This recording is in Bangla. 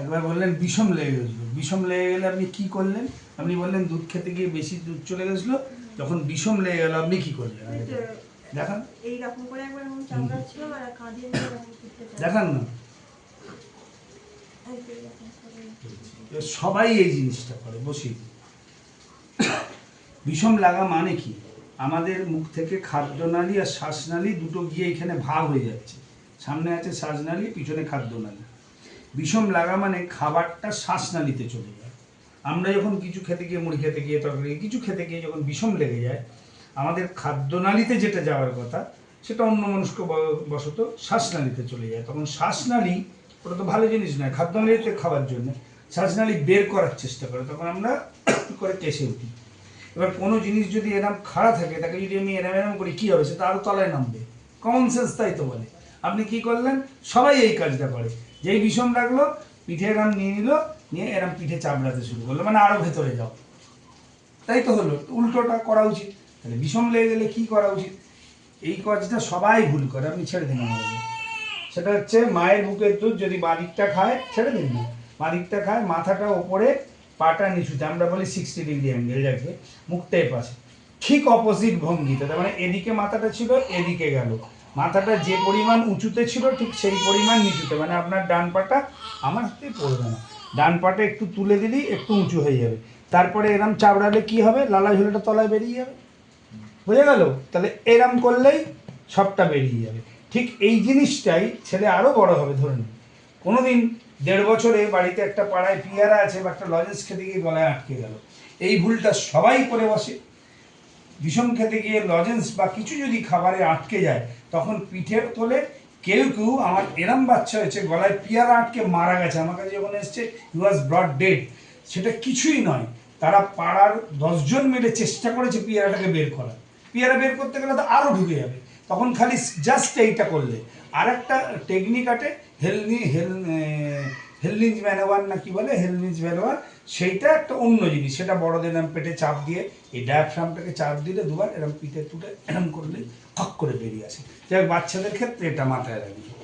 একবার বললেন বিষম লেগে গেছিল। বিষম লেগে গেলে আপনি কি করলেন? আপনি বললেন দুধ খেতে গিয়ে বেশি দুধ চলে গেছিল যখন বিষম লেগে গেল আপনি কি করলেন? দেখান। এইরকম করে একবার আর কাঁধে। দেখান না। সবাই এই জিনিসটা করে বসি বিষম লাগা মানে কি? আমাদের মুখ থেকে খাদ্যনালী আর শ্বাসনালী দুটো গিয়ে এখানে ভাগ হয়ে যাচ্ছে। সামনে আছে শ্বাসনালী পিছনে খাদ্যনালী বিষম লাগা মানে খাবারটা শ্বাসনালীতে চলে যায়। আমরা যখন কিছু খেতে গিয়ে, মুড়ি খেতে গিয়ে, তরকারি কিছু খেতে গিয়ে যখন বিষম লেগে যায়, আমাদের খাদ্যনালীতে যেটা যাওয়ার কথা, সেটা অন্য মনস্ক বশত শ্বাসনালীতে চলে যায়। তখন শ্বাসনালী, ওটা তো ভালো জিনিস নয়, খাদ্যনালীতে খাওয়ার জন্য শ্বাসনালী বের করার চেষ্টা করে। তখন আমরা করে কেসে উঠি। এবার কোনো জিনিস যদি এরম খাড়া থাকে, তাকে যদি আমি এরম এরম করি, কী হবে? সেটা আরও তলায় নামবে। কমন সেন্স তাই তো বলে। আপনি কি করলেন? সবাই এই কাজটা করে। যেই বিষম লাগল পিঠে এরম নিয়ে নিল, নিয়ে এরম পিঠে চাপড়াতে শুরু করল। মানে আরও ভেতরে যাও। তাই তো হলো। উল্টোটা করা উচিত। তাহলে বিষম লেগে গেলে কি করা উচিত? এই কাজটা সবাই ভুল করে। আপনি ছেড়ে দিন সেটা হচ্ছে মায়ের বুকের দুধ যদি বাদিকটা খায়, ছেড়ে দিন না। বাদিকটা খায়, মাথাটা ওপরে, পাটা নিচুতে। আমরা বলি সিক্সটি ডিগ্রি অ্যাঙ্গেল যাকে মুখটা এ পাশে ঠিক অপোজিট ভঙ্গিতে। তার মানে এদিকে মাথাটা ছিল, এদিকে গেল। মাথাটা যে পরিমাণ উঁচুতে ছিল, ঠিক সেই পরিমাণ নিচুতে। মানে আপনার ডান পাটা আমার হাতে পড়বে না। ডান পাটা একটু তুলে দিলেই একটু উঁচু হয়ে যাবে। তারপরে এরম চাবড়ালে কি হবে? লালা ঝোলাটা তলায় বেরিয়ে যাবে। বুঝে গেল? তাহলে এরম করলেই সবটা বেরিয়ে যাবে। ঠিক এই জিনিসটাই ছেলে আরও বড় হবে, ধরে নিন। কোনোদিন দেড় বছরে বাড়িতে একটা পাড়ায় পিয়ারা আছে বা একটা লজেন্স খেতে গিয়ে গলায় আটকে গেল। এই ভুলটা সবাই করে বসে। বিষম খেতে গিয়ে লজেন্স বা কিছু যদি খাবারে আটকে যায়, তখন পিঠের তোলে কেউ কেউ আমার এরম বাচ্চা হয়েছে, গলায় পিয়ারা আটকে মারা গেছে। আমার কাছে যখন এসছে ইউ ওয়াজ ব্রড ডেড সেটা কিছুই নয়। তারা পাড়ার দশজন মিলে চেষ্টা করেছে পিয়ারাটাকে বের করার। পিয়ারা বের করতে গেলে তো আরও ঢুকে যাবে। তখন খালি জাস্ট এইটা করলে। আর একটা টেকনিক আটে হেলনি হেল হেলনিজ ম্যানোয়ার না কি বলে? হেলনিজ ম্যানোয়ার সেইটা একটা অন্য জিনিস। সেটা বড়দের নাম পেটে চাপ দিয়ে, এই ডায়াফ্রামটাকে চাপ দিলে দুবার এরম পিঠে তুলে এরম করলে ফক করে বেরিয়ে আসে। যাই বাচ্চাদের ক্ষেত্রে এটা মাথায় রাখবে।